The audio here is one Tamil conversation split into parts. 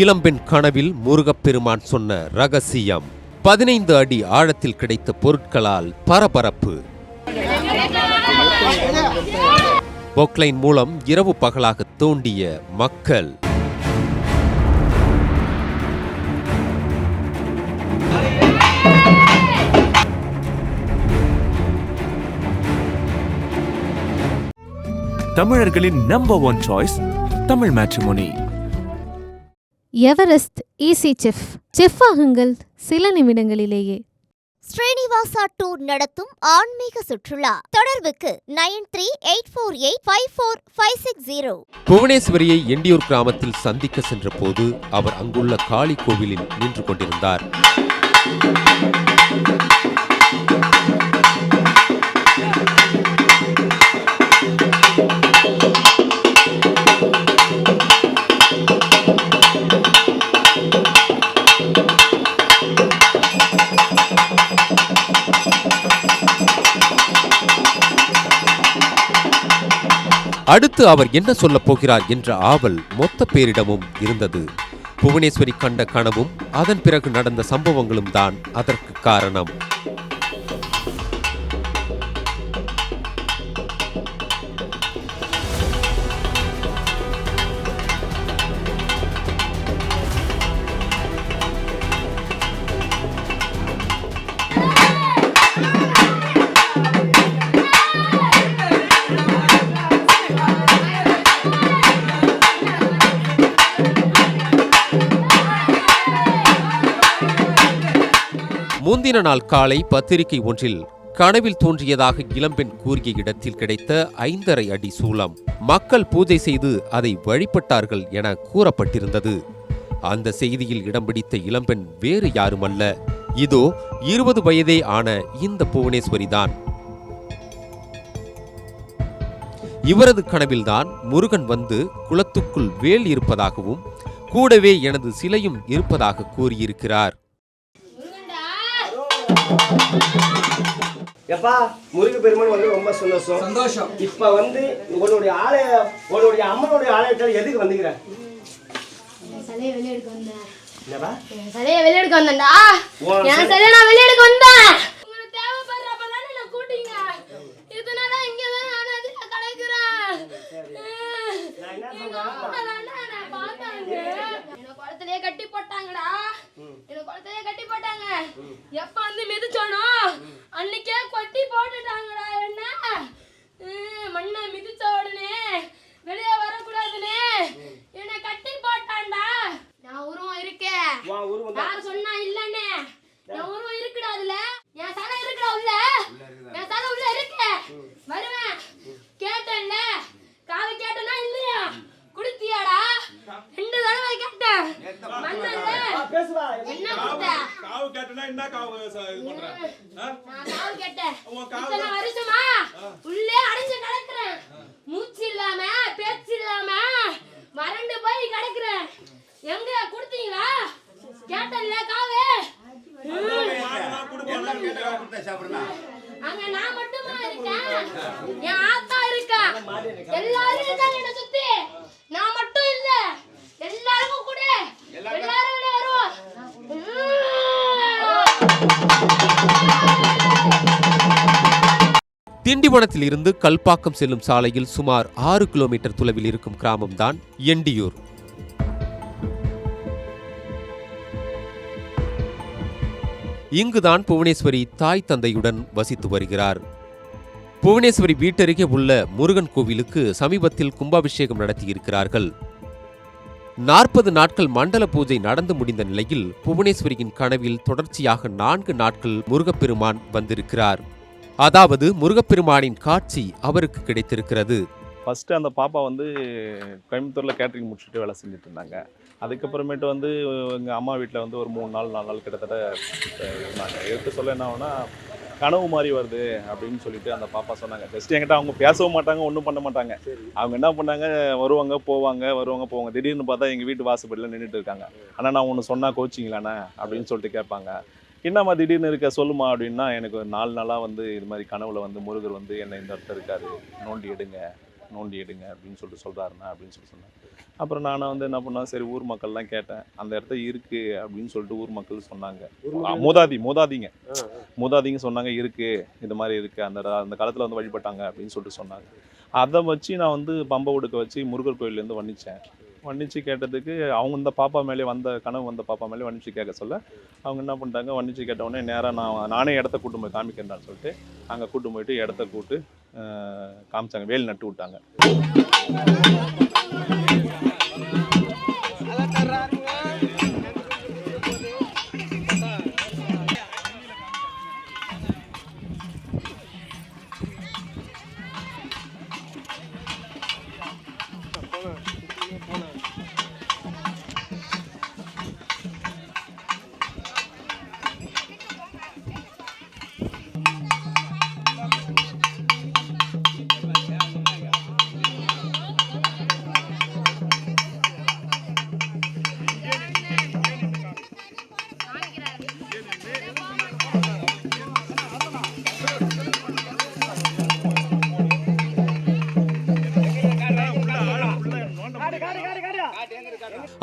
இளம்பெண் கனவில் முருகப்பெருமான் சொன்ன ரகசியம். பதினைந்து அடி ஆழத்தில் கிடைத்த பொருட்களால் பரபரப்பு. பொக்லைன் மூலம் இரவு பகலாக தோண்டிய மக்கள். தமிழர்களின் number one choice Tamil matrimony Everest easy chef chef. ஆகுங்கள் சில நிமிடங்களிலேயே. ஸ்ரீனிவாசா டூர் நடத்தும் ஆன்மீக சுற்றுலா. தொடர்புக்கு nine three eight four eight five four five six zero. புவனேஸ்வரியை Endiyur கிராமத்தில் சந்திக்க சென்றபோது அவர் அங்குள்ள காளி கோவிலில் நின்று கொண்டிருந்தார். அடுத்து அவர் என்ன சொல்லப் போகிறார் என்ற ஆவல் மொத்த பேரிடமும் இருந்தது. புவனேஸ்வரி கண்ட கனவும் அதன் பிறகு நடந்த சம்பவங்களும் தான் அதற்கு காரணம். முந்தின நாள் காலை பத்திரிகை ஒன்றில் கனவில் தோன்றியதாக இளம்பெண் கூறிய இடத்தில் கிடைத்த ஐந்தரை அடி சூலம் மக்கள் பூஜை செய்து அதை வழிபட்டார்கள் என கூறப்பட்டிருந்தது. அந்த செய்தியில் இடம் பிடித்த இளம்பெண் வேறு யாருமல்ல. இதோ இருபது வயதே ஆன இந்த புவனேஸ்வரிதான். இவரது கனவில்தான் முருகன் வந்து குளத்துக்குள் வேல் இருப்பதாகவும் கூடவே எனது சிலையும் இருப்பதாக கூறியிருக்கிறார். எப்பா முருக பெருமான் வந்து ரொம்ப சந்தோஷம். சந்தோஷம். இப்ப வந்து உன்னுடைய ஆலய உன்னுடைய அம்மனுடைய ஆலயத்தில் எதுக்கு வந்துக்கிற சிலையை வெளியெடுக்க வந்தேன். சிலையை வெளியெடுக்க வந்தேன்டா உன் என் சிலை- சிலையை நான் வெளியெடுக்க வந்தேன். இதனால இங்க தான் நான் அதுல கிடக்குறேன் நான் என்ன சொல்றேன் அதான்டா நான் பார்த்தாங்க. என்னை குளத்திலேயே கட்டி போட்டாங்கடா என்னை குளத்திலேயே கட்டி போட்டாங்க எப்ப வந்து மிதிச்சோனோ அன்னைக்கே கொட்டி போட்டுட்டாங்க என்ன ம், மண்ணை மிதிச்ச உடனே வெளியே வரக்கூடாதுன்னு என்னை கட்டி போட்டான்டா நான் உருவம் இருக்கேன் உன் உருவம் தான் யார் சொன்னா இல்லன்னு என் உருவம் இருக்குடா அதுல என் தலை இருக்குடா உள்ள என் தலை உள்ள இருக்கு வருவேன் கேட்டேன்ல காது கேட்டனா இல்லையா குடுத்தியாடா பேசுவா என்ன கொடுத்த காவு கேட்டனா என்ன காவு ச- இது பண்ற? ஆ? நான் காவு கேட்டேன் இத்தனை வருஷமா உள்ளே அடைஞ்சு கிடக்குறேன் மூச்சு இல்லாம பேச்சு இல்லாம வறண்டு போய் கிடக்குறேன். எங்க கொடுத்தீங்களா? கேட்டல்ல காவு. கேட்டா. அங்க நான் மட்டுமா இருக்கேன்? என் ஆத்தா இருக்கா? எல்லாரும் இருக்காங்க என்ன சுத்தி. நான் மட்டும் இல்ல. எல்லாருக்கும் கூட. எல்லாரும் வெளிய வருவோம். திண்டிவனத்தில் இருந்து கல்பாக்கம் செல்லும் சாலையில் சுமார் ஆறு கிலோமீட்டர் தொலைவில் இருக்கும் கிராமம்தான் எண்டியூர். இங்குதான் புவனேஸ்வரி தாய் தந்தையுடன் வசித்து வருகிறார். புவனேஸ்வரி வீட்டருகே உள்ள முருகன் கோவிலுக்கு சமீபத்தில் கும்பாபிஷேகம் நடத்தியிருக்கிறார்கள். நாற்பது நாட்கள் மண்டல பூஜை நடந்து முடிந்த நிலையில் புவனேஸ்வரியின் கனவில் தொடர்ச்சியாக நான்கு நாட்கள் முருகப்பெருமான் வந்திருக்கிறார். அதாவது முருகப்பெருமானின் காட்சி அவருக்கு கிடைத்திருக்கிறது. ஃபஸ்ட்டு அந்த பாப்பா வந்து கோயம்புத்தூரில் கேட்ரிங் முடிச்சுட்டு வேலை செஞ்சுட்டு இருந்தாங்க. அதுக்கப்புறமேட்டு வந்து எங்கள் அம்மா வீட்டில் வந்து ஒரு மூணு நாள் நாலு நாள் கிட்டத்தட்ட இருந்தாங்க. எடுத்து சொல்ல என்ன ஆகுனா கனவு மாதிரி வருது அப்படின்னு சொல்லிட்டு அந்த பாப்பா சொன்னாங்க. ஜஸ்ட் என்கிட்ட அவங்க பேசவும் மாட்டாங்க ஒன்றும் பண்ண மாட்டாங்க. அவங்க என்ன பண்ணாங்க வருவாங்க போவாங்க வருவாங்க போவாங்க. திடீர்னு பார்த்தா எங்கள் வீட்டு வாசப்படியில் நின்றுட்டு இருக்காங்க. ஆனால் நான் ஒன்று சொன்னால் கோச்சிங்களாண்ணே அப்படின்னு சொல்லிட்டு கேட்பாங்க. என்னம்மா திடீர்னு இருக்க சொல்லுமா அப்படின்னா எனக்கு ஒரு நாலு நாளாக வந்து இது மாதிரி கனவுல வந்து முருகர் வந்து என்னை இந்த இடத்துல இருக்காரு நோண்டி எடுங்க. நோண்டி எடுங்க அப்படின்னு சொல்லிட்டு சொல்கிறாருண்ணா அப்படின்னு சொல்லி சொன்னேன் அப்புறம் நானும் வந்து என்ன பண்ணேன்? சரி ஊர் மக்கள்லாம் கேட்டேன். அந்த இடத்த இருக்கு அப்படின்னு சொல்லிட்டு ஊர் மக்கள் சொன்னாங்க. மூதாதி மூதாதிங்க. மூதாதிங்க சொன்னாங்க இருக்கு இது மாதிரி இருக்கு. அந்த அந்த காலத்தில் வந்து வழிபட்டாங்க அப்படின்னு சொல்லிட்டு சொன்னாங்க. அதை வச்சு நான் வந்து பம்பை உடுக்க வச்சு முருகர் கோயிலேருந்து வர்ணிச்சேன் வர்ணிச்சு கேட்டதுக்கு அவங்க இந்த பாப்பா மேலே வந்த கனவு வந்த பாப்பா மேலே வர்ணிச்சு கேட்க சொல்ல அவங்க என்ன பண்ணிட்டாங்க? வர்ணிச்சு கேட்ட உடனே நேராக நான் நானே இடத்த கூட்டு போய் காமிக்கிறேன்னு சொல்லிட்டு அங்கே கூட்டு போயிட்டு இடத்த கூட்டு காமிச்சாங்க. வேல் நட்டு விட்டாங்க.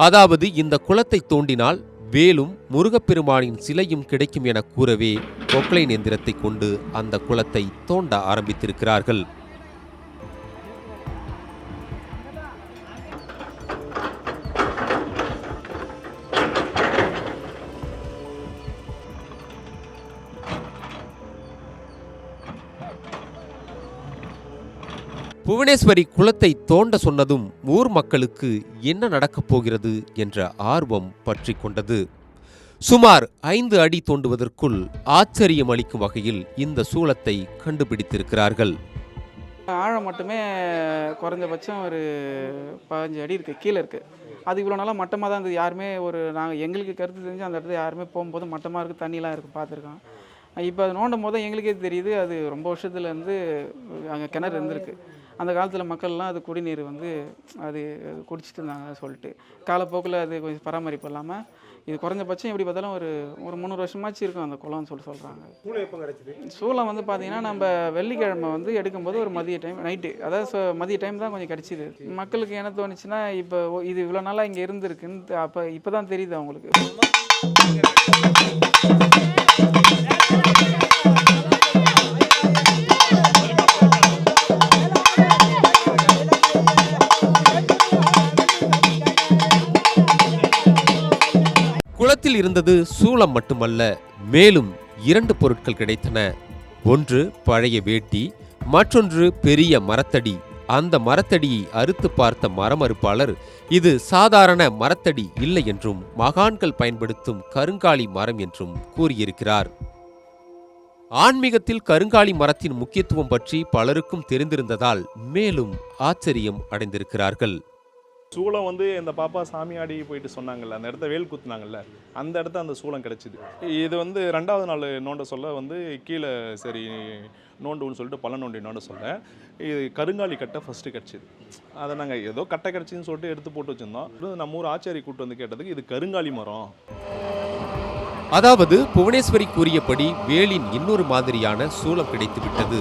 அதாவது இந்த குளத்தை தோண்டினால் வேலும் முருகப்பெருமானின் சிலையும் கிடைக்கும் என கூறவே கொக்லைன் எந்திரத்தை கொண்டு அந்த குளத்தை தோண்ட ஆரம்பித்திருக்கிறார்கள். புவனேஸ்வரி குளத்தை தோண்ட சொன்னதும் ஊர் மக்களுக்கு என்ன நடக்கப் போகிறது என்ற ஆர்வம் பற்றி கொண்டது. சுமார் ஐந்து அடி தோண்டுவதற்குள் ஆச்சரியம் அளிக்கும் வகையில் இந்த சூலத்தை கண்டுபிடித்திருக்கிறார்கள். ஆழம் மட்டுமே குறைஞ்சபட்சம் ஒரு பதினஞ்சு அடி இருக்குது கீழே இருக்குது அது இவ்வளோ நாளாக மட்டமாக தான் இருந்தது. யாருமே ஒரு நாங்கள் எங்களுக்கு கருத்து தெரிஞ்சு அந்த இடத்துல யாருமே போகும்போது மட்டமாக இருக்குது தண்ணிலாம் இருக்குது பார்த்துருக்கோம். இப்போ அது நோண்டும் போது எங்களுக்கே தெரியுது அது ரொம்ப வருஷத்துலேருந்து அங்கே கிணறு இருந்திருக்கு. அந்த காலத்தில் மக்கள்லாம் அது குடிநீர் வந்து அது குடிச்சிட்டு இருந்தாங்க சொல்லிட்டு. காலப்போக்கில் அது கொஞ்சம் பராமரிப்பு இல்லாமல் இது குறைஞ்சபட்சம் எப்படி பார்த்தாலும் ஒரு ஒரு முந்நூறு வருஷமாச்சு இருக்கும் அந்த குளம்னு சொல்லி சொல்கிறாங்க சூளம் வந்து பார்த்தீங்கன்னா நம்ம வெள்ளிக்கிழமை வந்து எடுக்கும்போது ஒரு மதிய டைம் நைட்டு அதாவது மதிய டைம் தான் கொஞ்சம் கிடச்சிது மக்களுக்கு என்ன தோணுச்சுன்னா இப்போ இது இவ்வளோ நாளாக இங்கே இருந்திருக்குன்னு அப்போ இப்போ தான் தெரியுது அவங்களுக்கு. இருந்தது சூளம் மட்டுமல்ல மேலும் இரண்டு பொருட்கள் கிடைத்தன. ஒன்று பழைய வேட்டி மற்றொன்று பெரிய மரத்தடி. அந்த மரத்தடியை அறுத்து பார்த்த மரமறுப்பாளர் இது சாதாரண மரத்தடி இல்லை என்றும் மகான்கள் பயன்படுத்தும் கருங்காலி மரம் என்றும் கூறியிருக்கிறார். ஆன்மீகத்தில் கருங்காலி மரத்தின் முக்கியத்துவம் பற்றி பலருக்கும் தெரிந்திருந்ததால் மேலும் ஆச்சரியம் அடைந்திருக்கிறார்கள். சூளம் வந்து இந்த பாப்பா சாமியாடி போயிட்டு சொன்னாங்கல்ல அந்த இடத்த வேல் குத்துனாங்கல்ல அந்த இடத்த அந்த சூளம் கிடச்சிது. இது வந்து ரெண்டாவது நாள் நோண்ட சொல்ல வந்து கீழே சரி நோண்டுன்னு சொல்லிட்டு பல நோண்டி நோண்ட சொல்ல இது கருங்காலி கட்டை ஃபஸ்ட்டு கிடச்சிது. அதை நாங்கள் ஏதோ கட்டை கிடச்சின்னு சொல்லிட்டு எடுத்து போட்டு வச்சுருந்தோம். நம்ம ஊர் ஆச்சாரி கூட்டு வந்து கேட்டதுக்கு இது கருங்காலி மரம். அதாவது புவனேஸ்வரி கூறியபடி வேலின் இன்னொரு மாதிரியான சூளம் கிடைத்து விட்டது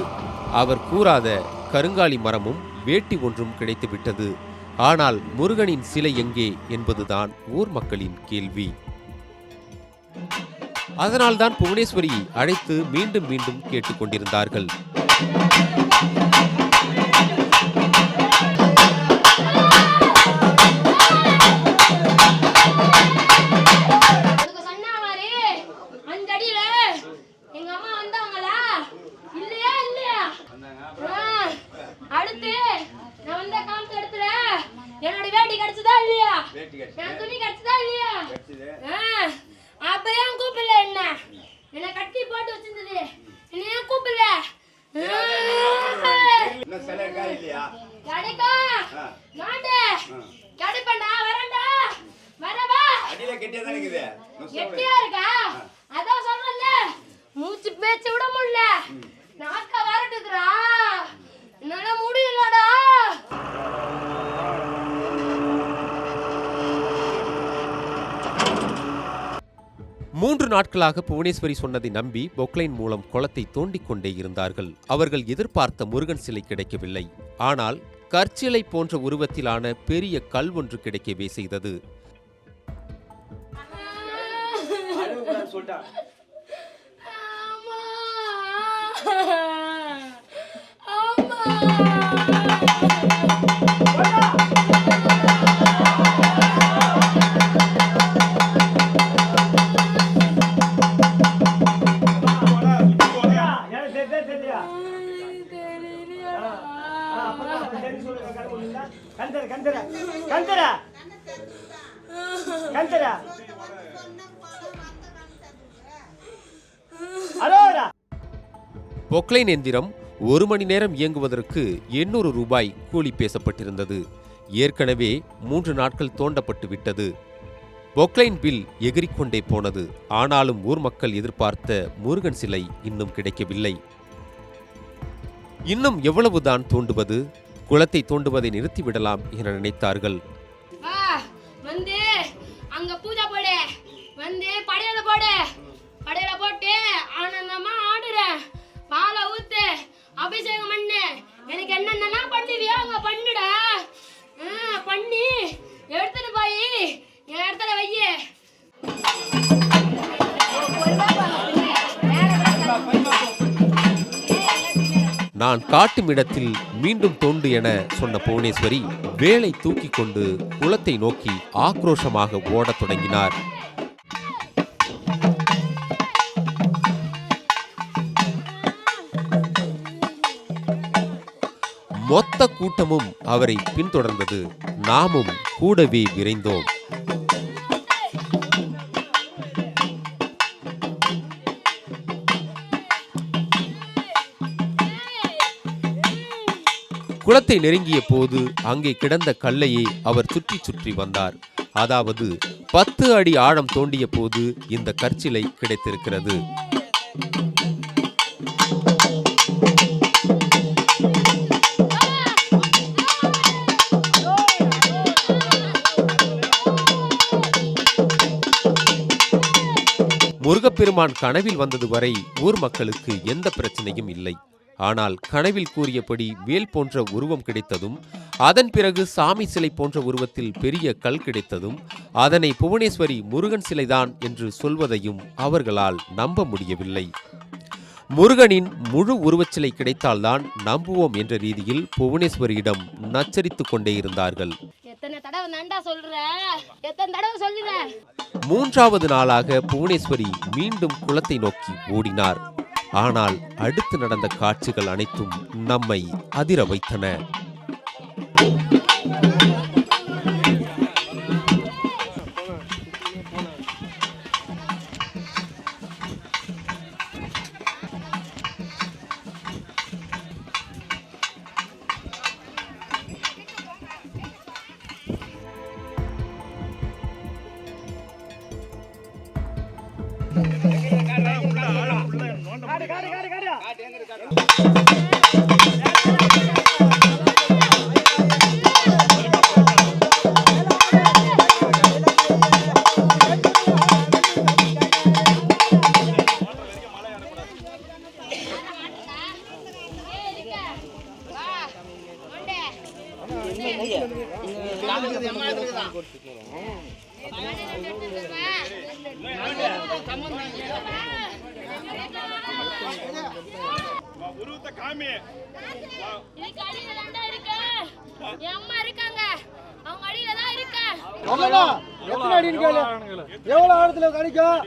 அவர் கூறாத கருங்காலி மரமும் வேட்டி ஒன்றும் கிடைத்து விட்டது ஆனால் முருகனின் சிலை எங்கே என்பதுதான் ஊர் மக்களின் கேள்வி. அதனால்தான் புவனேஸ்வரியை அழைத்து மீண்டும் மீண்டும் கேட்டுக்கொண்டிருந்தார்கள். மாட்டே கிடைப்பேன்டா வரேன்டா வரவா. அடியில கெட்டியா தான் இருக்குது? கெட்டியா இருக்கா? அதான் சொல்றேன்ல மூச்சு பேச்சு விட முடியல. நாக்க வரட்டுக்குறா. என்னால முடியலடா. மூன்று நாட்களாக புவனேஸ்வரி சொன்னதை நம்பி பொக்லைன் மூலம் குளத்தை தோண்டிக் கொண்டே இருந்தார்கள். அவர்கள் எதிர்பார்த்த முருகன் சிலை கிடைக்கவில்லை. ஆனால் கற்சிலை போன்ற உருவத்திலான பெரிய கல் ஒன்று கிடைக்கவே செய்தது. சொல்லிட்டான் கந்தர. அரோரா. பொக்லைன் எந்திரம் ஒரு மணி நேரம் இயங்குவதற்கு எண்ணூறு ரூபாய் கூலி பேசப்பட்டிருந்தது. ஏற்கனவே மூன்று நாட்கள் தோண்டப்பட்டு விட்டது. பொக்லைன் பில் எகிறிக்கொண்டே போனது. ஆனாலும் ஊர் மக்கள் எதிர்பார்த்த முருகன் சிலை இன்னும் கிடைக்கவில்லை. இன்னும் எவ்வளவுதான் தோண்டுவது? குளத்தை தோண்டுவதை நிறுத்திவிடலாம் என நினைத்தார்கள். அங்க பூஜை போடு. வந்து படையல போடு. படையல போட்டு ஆனந்தமா ஆடுற. பாலை ஊத்து அபிஷேகம் பண்ணு. எனக்கு என்னென்னலாம் பண்ணுவியோ அங்க பண்ணுடா. ஆ, பண்ணி எடுத்துட்டு போய் என் இடத்துல வையே. நான் காட்டும் இடத்தில் மீண்டும் தோண்டு என சொன்ன புவனேஸ்வரி வேலை தூக்கி கொண்டு குளத்தை நோக்கி ஆக்ரோஷமாக ஓடத் தொடங்கினார். மொத்த கூட்டமும் அவரை பின்தொடர்ந்தது. நாமும் கூடவே விரைந்தோம். குளத்தை நெருங்கிய போது அங்கே கிடந்த கல்லையை அவர் சுற்றி சுற்றி வந்தார். அதாவது பத்து அடி ஆழம் தோண்டிய போது இந்த கற்சிலை கிடைத்திருக்கிறது. முருகப்பெருமான் கனவில் வந்தது வரை ஊர் மக்களுக்கு எந்த பிரச்சனையும் இல்லை. ஆனால் கனவில் கூறியபடி வேல் போன்ற உருவம் கிடைத்ததும் அதன் பிறகு சாமி சிலை போன்ற உருவத்தில் பெரிய கல் கிடைத்ததும் அதனை புவனேஸ்வரி முருகன் சிலைதான் என்று சொல்வதையும் அவர்களால் நம்ப முடியவில்லை. முருகனின் முழு உருவச்சிலை கிடைத்தால்தான் நம்புவோம் என்ற ரீதியில் புவனேஸ்வரியிடம் நச்சரித்துக் கொண்டே இருந்தார்கள். மூன்றாவது நாளாக புவனேஸ்வரி மீண்டும் குளத்தை நோக்கி ஓடினார். ஆனால் அடுத்து நடந்த காட்சிகள் அனைத்தும் நம்மை அதிர வைத்தன. எத்தனை கேளு. எவ்வளவு ஆழத்துல கடிக்கும்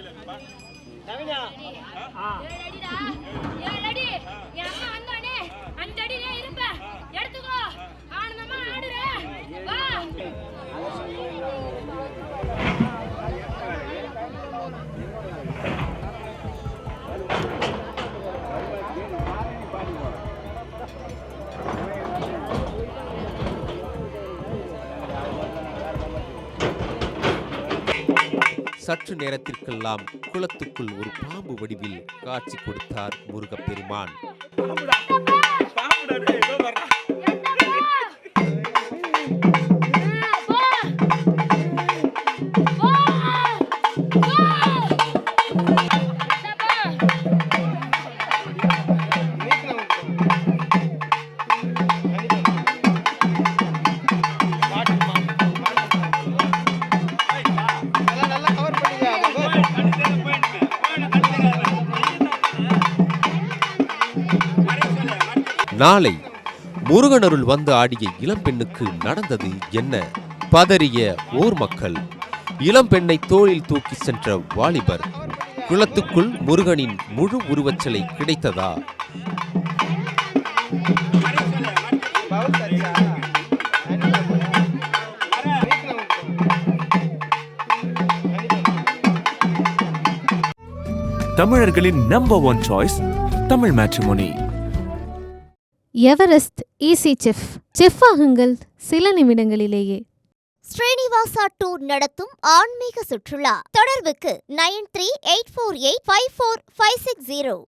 சற்று நேரத்திற்கெல்லாம் குளத்துக்குள் ஒரு பாம்பு வடிவில் காட்சி கொடுத்தார் முருகப்பெருமான். நாளை முருகனருள் வந்து ஆடிய இளம்பெண்ணுக்கு நடந்தது என்ன? பதறிய ஊர் மக்கள் இளம்பெண்ணை தோளில் தூக்கி சென்ற வாலிபர் குளத்துக்குள் முருகனின் முழு உருவச்சலை கிடைத்ததா? தமிழர்களின் number one choice Tamil matrimony Everest easy chef chef ஆகுங்கள் சில நிமிடங்களிலேயே. ஸ்ரீனிவாசா டூர் நடத்தும் ஆன்மீக சுற்றுலா. தொடர்புக்கு nine three eight four eight five four five six zero.